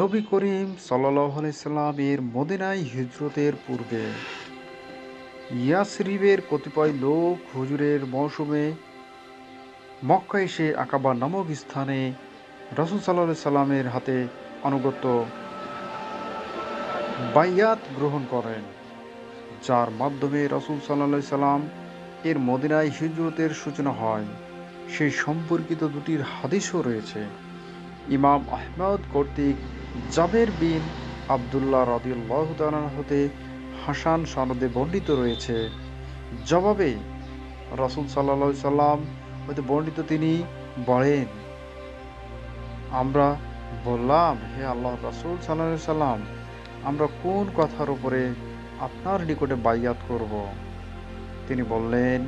নবী করিম সাল্লামের মদিনায় হিজরতের পূর্বে ইয়াসরিবের কতিপয় লোক হুজুরের মৌসুমে মক্কা এসে আকাবা নামক স্থানে রসুল সাল্লাহ সাল্লামের হাতে অনুগত বাইয়াত গ্রহণ করেন, যার মাধ্যমে রসুল সাল্লাহ সাল্লাম এর মদিনায় হিজরতের সূচনা হয়। সেই সম্পর্কিত দুটির হাদিসও রয়েছে। ইমাম আহমদ কর্তৃক জাবের বিন আবদুল্লাহ রদিউল্লাহ হতে হাসান সনদে বর্ণিত রয়েছে। জবাবে রসুল সাল্লা সাল্লাম হতে বর্ণিত তিনি বলেন, আমরা বললাম, হে আল্লাহ রসুল সাল্লা সাল্লাম, আমরা কোন কথার উপরে আপনার নিকটে বাইয়াত করব? তিনি বললেন,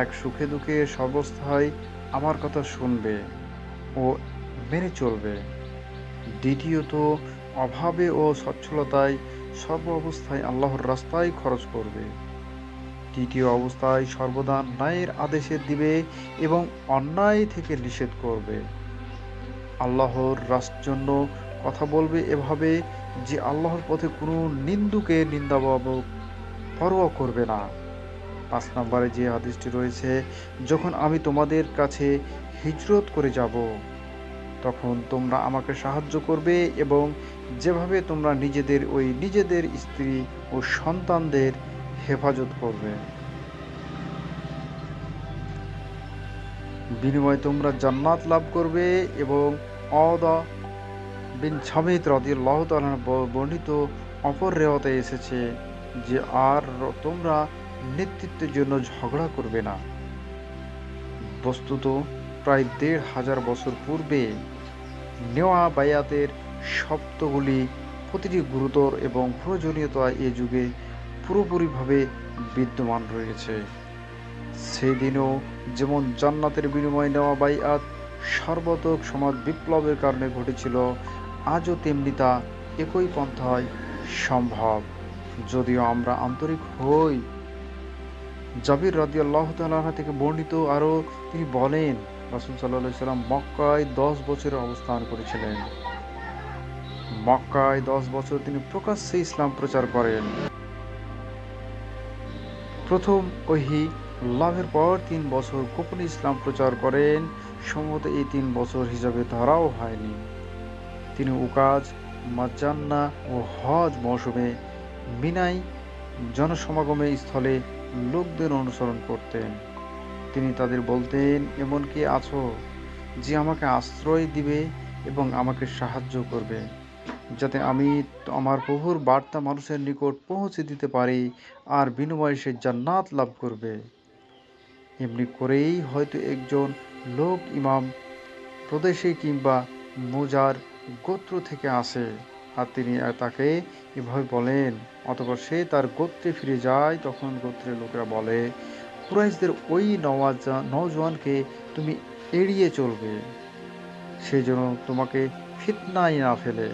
এক সুখে দুঃখে সর্বস্থায় আমার কথা শুনবে ও মেনে চলবে। দ্বিতীয়ত, অভাবে ও সচ্ছলতায় সর্ব অবস্থায় আল্লাহর রাস্তায় খরচ করবে। তৃতীয় অবস্থায় সর্বদা ন্যায়ের আদেশের দিবে এবং অন্যায় থেকে নিষেধ করবে। আল্লাহর রাস্তার জন্য কথা বলবে এভাবে যে আল্লাহর পথে কোনো নিন্দুকে নিন্দাবাব পরোয়া করবে না। পাঁচ নম্বরে যে আদেশটি রয়েছে, যখন আমি তোমাদের কাছে হিজরত করে যাব তখন তোমরা আমাকে সাহায্য করবে এবং যেভাবে তোমরা নিজেদের ওই নিজেদের স্ত্রী ও সন্তানদের হেফাজত করবে। বিনিময়ে তোমরা জান্নাত লাভ করবে এবং অদা বিন ছামিত রদিয়াল্লাহ বর্ণিত অপর রেওয়াতে এসেছে যে, আর তোমরা নেতৃত্বের জন্য ঝগড়া করবে না। বস্তুত প্রায় দেড় হাজার বছর পূর্বে নেওয়া বায়াতের শব্দগুলি প্রতিটি গুরুতর এবং প্রয়োজনীয়তা এ যুগে পুরোপুরিভাবে বিদ্যমান রয়েছে। সেদিনও যেমন জান্নাতের বিনিময়ে নেওয়া বাইয়াত সর্বতক সমাজ বিপ্লবের কারণে ঘটেছিল, আজও তেমনি তা একই পন্থায় সম্ভব। যদিও আমরা আন্তরিক হই। জাবির রাজি আল্লাহ থেকে বর্ণিত আরও তিনি বলেন রাসুল সাল্লাহ মক্কায় দশ বছরের অবস্থান করেছিলেন। মক্কায় দশ বছর তিনি প্রকাশ্যে ইসলাম প্রচার করেন। প্রথম ওহি লাভের পর তিন বছর গোপনে ইসলাম প্রচার করেন, সম্ভবত এই তিন বছর হিসাবে ধরাও হয়নি। তিনি উকাজ মাজান্না ও হজ মৌসুমে মিনাই জনসমাগমে স্থলে লোকদের অনুসরণ করতেন। তিনি তাদের বলতেন এমন কি আছো যে আমাকে আশ্রয় দিবে এবং আমাকে সাহায্য করবে, যাতে আমি আমার প্রভুর বার্তা মানুষের নিকট পৌঁছে দিতে পারি আর বিনিময়ে সে জান্নাত লাভ করবে। এমনি করেই হয়তো একজন লোক ইমাম প্রদেশে কিংবা মোজার গোত্র থেকে আসে আর তিনি তাকে এভাবে বলেন অতপর সে তার গোত্রে ফিরে যায়, তখন গোত্রের লোকেরা বলে কুরাইশদের ওই নওয়াজ, নওজোয়ানকে তুমি এড়িয়ে চলবে। সেই জন্য তোমাকে ফিতনাই না ফেলে।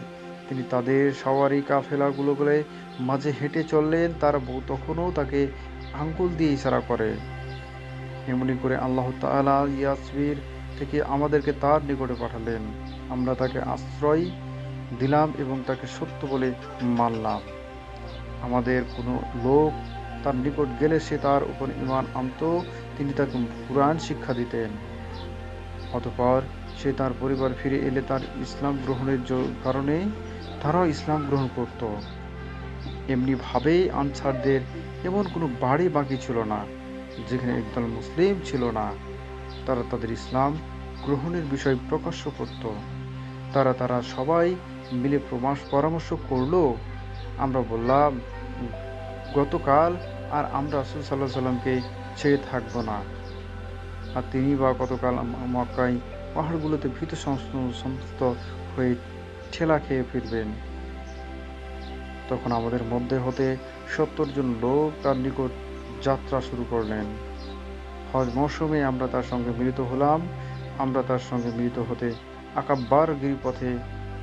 তিনি তাদের সওয়ারি কাফেলাগুলোগুলো মাঝে হেঁটে চললেন, তার বউ তখনও তাকে আঙ্গুল দিয়ে ইশারা করে। এমনি করে আল্লাহ তালা ইয়াসবির থেকে আমাদেরকে তার নিকটে পাঠালেন। আমরা তাকে আশ্রয় দিলাম এবং তাকে সত্য বলে মানলাম। আমাদের কোনো লোক তার নিকট গেলে সে তার উপর ইমান আনত। তিনি তাকে পুরাণ শিক্ষা দিতেন। অতপর সে তার পরিবার ফিরে এলে তার ইসলাম গ্রহণের কারণে তারাও ইসলাম গ্রহণ করত। এমনিভাবেই আনসারদের এমন কোনো বাড়ি বাকি ছিল না, যেখানে একদল মুসলিম ছিল না। তারা তাদের ইসলাম গ্রহণের বিষয় প্রকাশ্য করত। তারা তারা সবাই মিলে পরামর্শ করল, আমরা বললাম গতকাল আর আমরা রাসুল সাল্লাহ সাল্লামকে ছেড়ে থাকব না। আর তিনি বা গতকাল মক্কায় পাহাড়গুলোতে ভীত সমস্ত হয়ে ঠেলা খেয়ে ফিরবেন। তখন আমাদের মধ্যে হতে সত্তর জন লোক তার নিকট যাত্রা শুরু করলেন। হজ মৌসুমে আমরা তার সঙ্গে মিলিত হলাম। আমরা তার সঙ্গে মিলিত হতে আকাব্বার গিরিপথে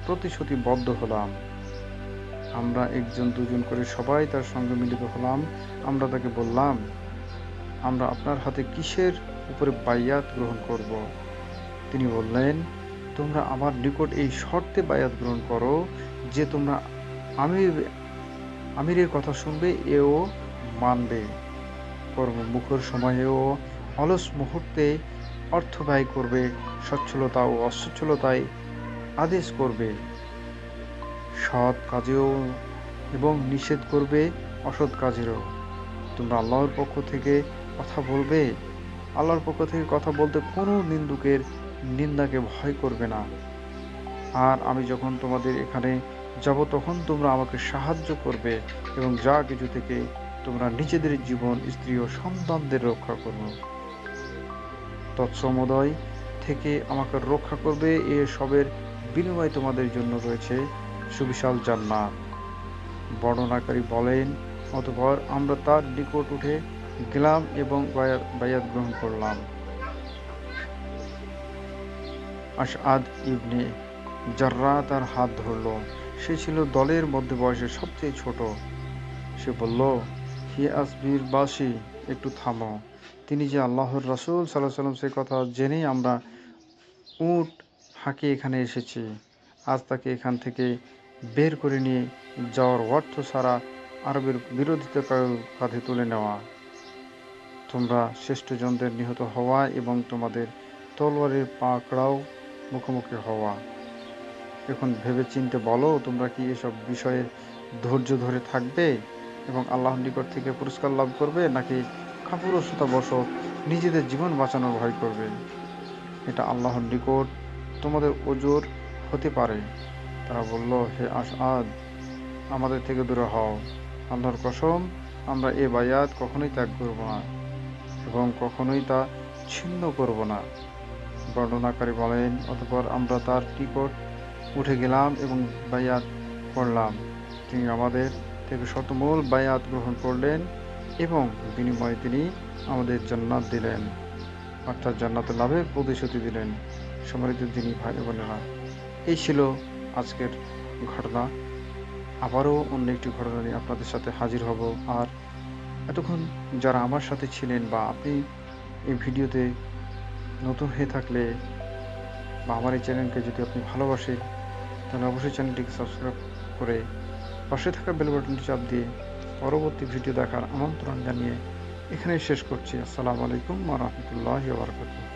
প্রতিশ্রুতিবদ্ধ হলাম। আমরা একজন, দুজন করে সবাই তার সঙ্গে মিলিত হলাম। আমরা তাকে বললাম, আমরা আপনার হাতে কিসের উপরে বায়াত গ্রহণ করব। তিনি বললেন, তোমরা আমার নিকট এই শর্তে বায়াত গ্রহণ করো যে তোমরা আমির আমিরের কথা শুনবে এও মানবে। কর্মমুখর সময়েও অলস মুহূর্তে অর্থ ব্যয় করবে, সচ্ছলতা ও অসচ্ছলতায় আদেশ করবে। সৎ কাজেও এবং নিষেধ করবে অসৎ কাজেরও। তোমরা আল্লাহর পক্ষ থেকে কথা বলবে। আল্লাহর পক্ষ থেকে কথা বলতে কোনো নিন্দুকের নিন্দাকে ভয় করবে না। আর আমি যখন তোমাদের এখানে যাব, তখন তোমরা আমাকে সাহায্য করবে এবং যা কিছু থেকে তোমরা নিজেদের জীবন, স্ত্রী ও সন্তানদের রক্ষা করবে। তৎসমোদয় থেকে আমাকে রক্ষা করবে, এ সবের বিনিময় তোমাদের জন্য রয়েছে। সুবিশাল জান্নাত। বর্ণনাকারী বলেন, অতঃপর আমরা তার নিকট উঠে গেলাম এবং বায়াত গ্রহণ করলাম। আশআদ ইবনে জাররা তার হাত ধরল। সে ছিল দলের মধ্যে বয়সে সবচেয়ে ছোট। সে বলল, হি আসবির বাসি, একটু থামো। তিনি যে আল্লাহর রাসূল সাল্লাহ সাল্লাম সে কথা জেনেই আমরা উট হাঁকে এখানে এসেছি। আজ তাকে এখান থেকে বের করে নিয়ে যাওয়ার অর্থ ছাড়া আরবের বিরোধিতা কাঁধে তুলে নেওয়া। তোমরা শ্রেষ্ঠজনদের নিহত হওয়া এবং তোমাদের তলোয়ারের পাকড়াও মুখোমুখি হওয়া। এখন ভেবে চিনতে বলো, তোমরা কি এসব বিষয়ে ধৈর্য ধরে থাকবে এবং আল্লাহর নিকট থেকে পুরস্কার লাভ করবে, নাকি কাপুরসতা বশ নিজেদের জীবন বাঁচানোর ভয় করবে? এটা আল্লাহর নিকট তোমাদের ওজোর হতে পারে। তারা বলল, হে আসাদ আমাদের থেকে দূরে হও। আল্লাহর কসম, আমরা এ বায়াত কখনোই ত্যাগ করব না এবং কখনোই তা ছিন্ন করব না। বর্ণনাকারী বলেন, অতপর আমরা তার টিকট উঠে গেলাম এবং বায়াত করলাম তিনি আমাদের থেকে শতমূল বায়াত গ্রহণ করলেন এবং বিনিময়ে তিনি আমাদের জান্নাত দিলেন। অর্থাৎ জান্নাত লাভের প্রতিশ্রুতি দিলেন। সম্মানিত যিনি ভাই বোনেরা এই ছিল আজকের ঘটনা। আবারও অন্য একটি ঘটনা নিয়ে আপনাদের সাথে হাজির হব। আর এতক্ষণ যারা আমার সাথে ছিলেন বা আপনি এই ভিডিওতে নতুন হয়ে থাকলে বা আমার এই চ্যানেলকে যদি আপনি ভালোবাসেন তাহলে অবশ্যই চ্যানেলটিকে সাবস্ক্রাইব করে পাশে থাকা বেল বাটনটি চাপ দিয়ে পরবর্তী ভিডিও দেখার আমন্ত্রণ জানিয়ে এখানেই শেষ করছি। আসসালামু আলাইকুম রহমতুল্লাহ বারকাতুহ।